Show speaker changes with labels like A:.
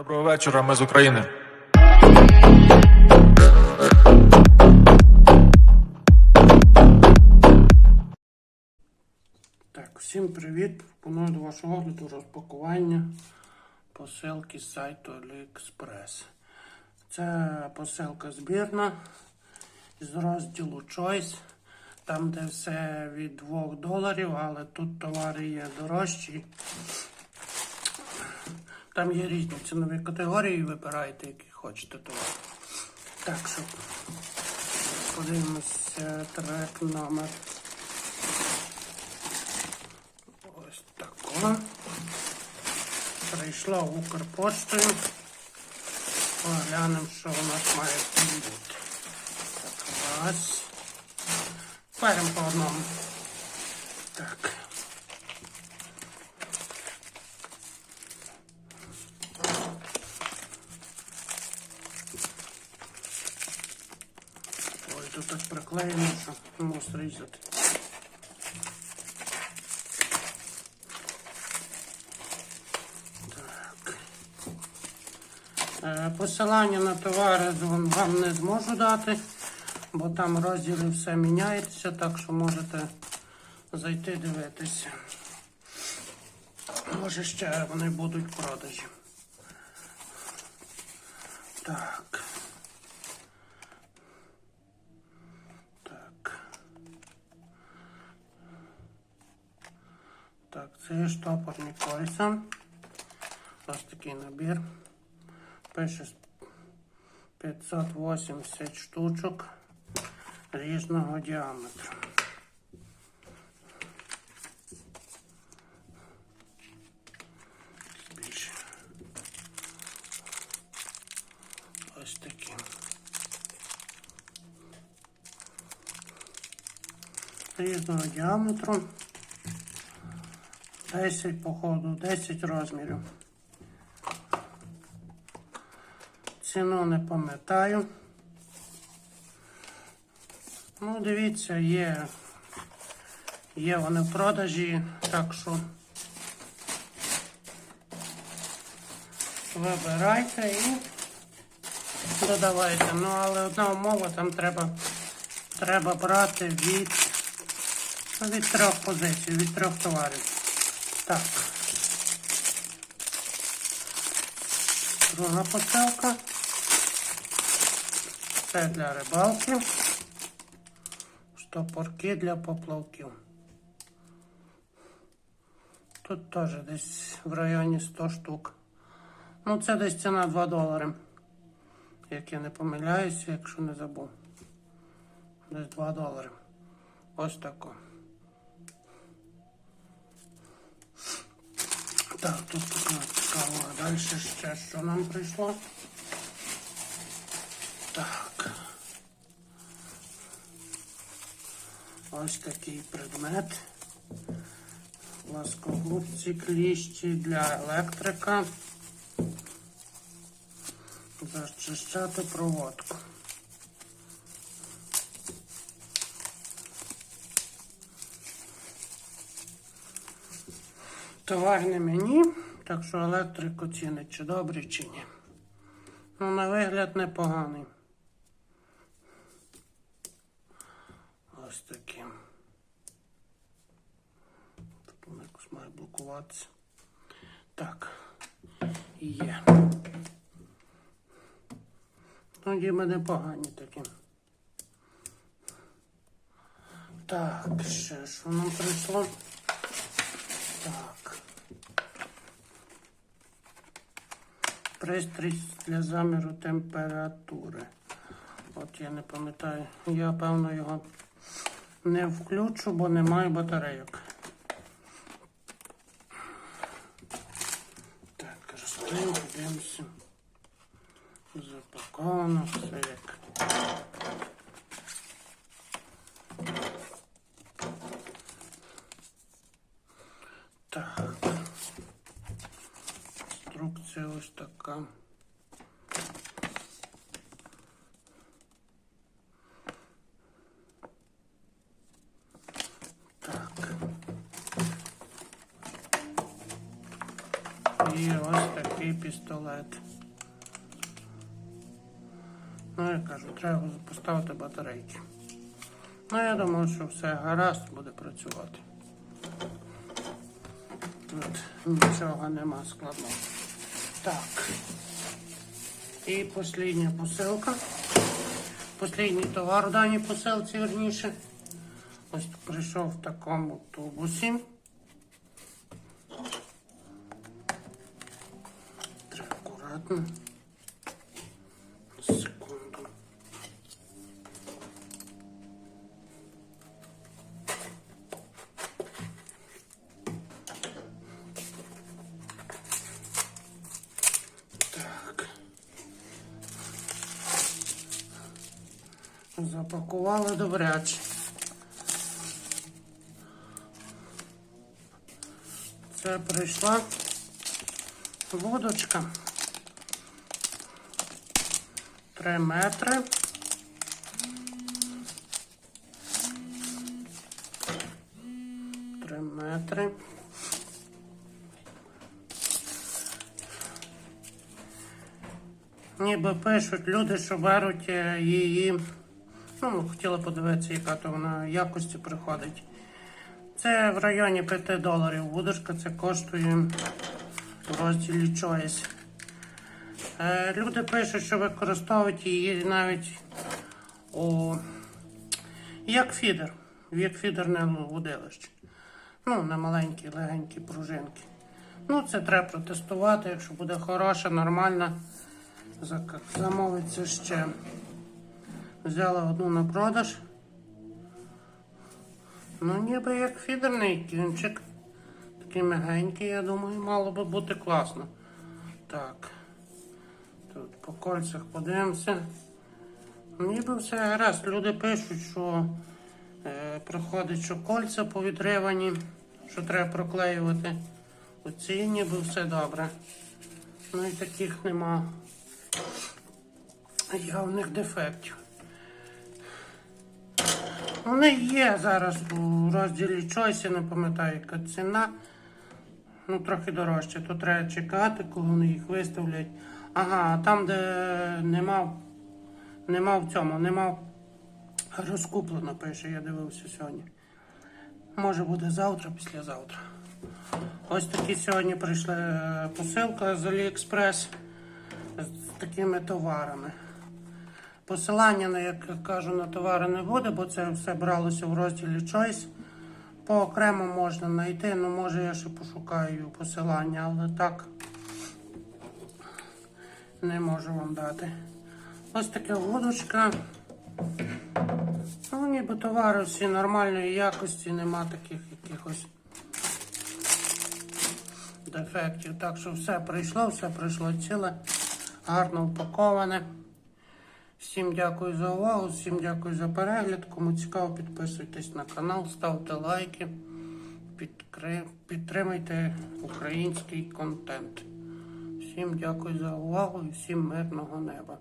A: Доброго вечора, ми з України.
B: Так, всім привіт. Пропоную до вашого огляду розпакування посилки з сайту AliExpress. Це посилка збірна з розділу Choice, там де все від 2 доларів, але тут товари є дорожчі. Там є різні цінові категорії, вибирайте, які хочете товар. Так, щоб подивимося трек номер Ось тако. Прийшла Укрпоштою. Поглянемо, що у нас має бути. Так, раз. Беремо по одному. Так. Тут так приклеєно, що не можу зрізати. Е, Посилання на товари вам не зможу дати, бо там в розділі все міняється, так що можете зайти дивитися. Може ще вони будуть продажі. Так. Так. Це штопорні кольця. Ось такий набір. Пише 580 штучок різного діаметру. Більше. Ось такі. Різного діаметру. 10 походу, 10 розмірів. Ціну не пам'ятаю. Ну, дивіться, є, є вони в продажі, так що вибирайте і додавайте. Ну, але одна умова, там треба, треба брати від, ну, від трьох позицій, від трьох товарів. Так. Друга посилка. Це для рибалки. Штопорки для поплавків. Тут теж десь в районі 100 штук. Ну, це десь ціна 2 долари. Як я не помиляюся, якщо не забув. Десь 2 долари. Ось тако. Так, тут така цікаво. А далі ще що нам прийшло? Так. Ось такий предмет. Пласкогубці кліщі для електрика. Зачищати проводку. Товар не мені, так що електрик оцінить, чи добрий, чи ні. Ну, на вигляд непоганий. Ось таким. Тут воно якось має блокуватися. Так. Є. Ну, ніби непогані такі. Так, ще що нам прийшло? Пристрій для заміру температури. От я не пам'ятаю. Я певно його не включу, бо немає батарейок. Так, розкриємо, подивимося. Запаковано все як. Так. Інструкція ось така. Так. І ось такий пістолет. Ну, я кажу, треба поставити батарейки. Ну, я думаю, що все гаразд буде працювати. Тут нічого нема складного. Так. І остання посилка. Последний товар в даній посилці, верніше. Ось прийшов в такому тубусі. Треба акуратно. Секунду. Так. Запакували добряче. Це прийшла водочка. Три метри. Три метри. Ніби пишуть люди, що беруть е, її. Ну, хотіла подивитися, яка то вона якості приходить. Це в районі 5 доларів. Водочка це коштує в розділі Choice. Е, люди пишуть, що використовують її навіть у як фідер. Як фідерне водилище. Ну, на маленькі, легенькі пружинки. Ну, це треба протестувати. Якщо буде хороша, нормальна, замовиться ще. Взяла одну на продаж. Ну, ніби як фідерний кінчик. Такий мягенький, я думаю, мало би бути класно. Так. Тут по кольцях подивимося. Ніби все гаразд. Люди пишуть, що е, приходить, що кольця повідривані, що треба проклеювати. Оці ніби все добре. Ну і таких нема явних дефектів. Вони є зараз у розділі Choice, не пам'ятаю, яка ціна. Ну, трохи дорожче. То треба чекати, коли вони їх виставлять. Ага, а там, де нема, нема в цьому, нема розкуплено, пише, я дивився сьогодні. Може буде завтра, післязавтра. Ось такі сьогодні прийшла е, посилка з AliExpress з такими товарами. Посилання, на, як кажу, на товари не буде, бо це все бралося в розділі Choice. По окремо можна знайти, ну може я ще пошукаю посилання, але так не можу вам дати. Ось така водочка. Ну, ніби товари всі нормальної якості, нема таких якихось дефектів. Так що все прийшло, все прийшло ціле, гарно упаковане. Всім дякую за увагу, всім дякую за перегляд. Кому цікаво, підписуйтесь на канал, ставте лайки, підтримайте український контент. Всім дякую за увагу і всім мирного неба.